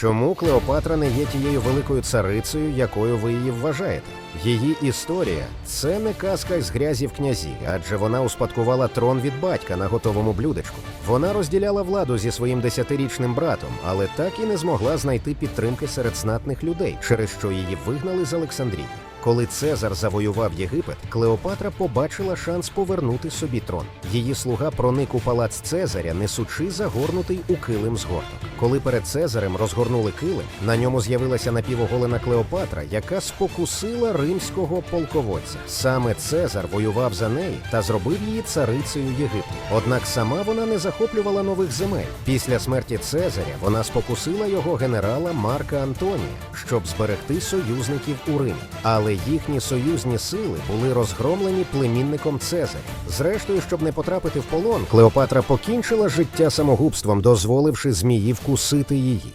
Чому Клеопатра не є тією великою царицею, якою ви її вважаєте? Її історія це не казка із грязі в князі, адже вона успадкувала трон від батька на готовому блюдечку. Вона розділяла владу зі своїм десятирічним братом, але так і не змогла знайти підтримки серед знатних людей, через що її вигнали з Олександрії. Коли Цезар завоював Єгипет, Клеопатра побачила шанс повернути собі трон. Її слуга проник у палац Цезаря, несучи загорнутий у килим згорток. Коли перед Цезарем розгорнули килим, на ньому з'явилася напівоголена Клеопатра, яка спокусила римського полководця. Саме Цезар воював за неї та зробив її царицею Єгипту. Однак сама вона не захоплювала нових земель. Після смерті Цезаря вона спокусила його генерала Марка Антонія, щоб зберегти союзників у Римі. Але їхні союзні сили були розгромлені племінником Цезаря. Зрештою, щоб не потрапити в полон, Клеопатра покінчила життя самогубством, дозволивши змії вкусити її.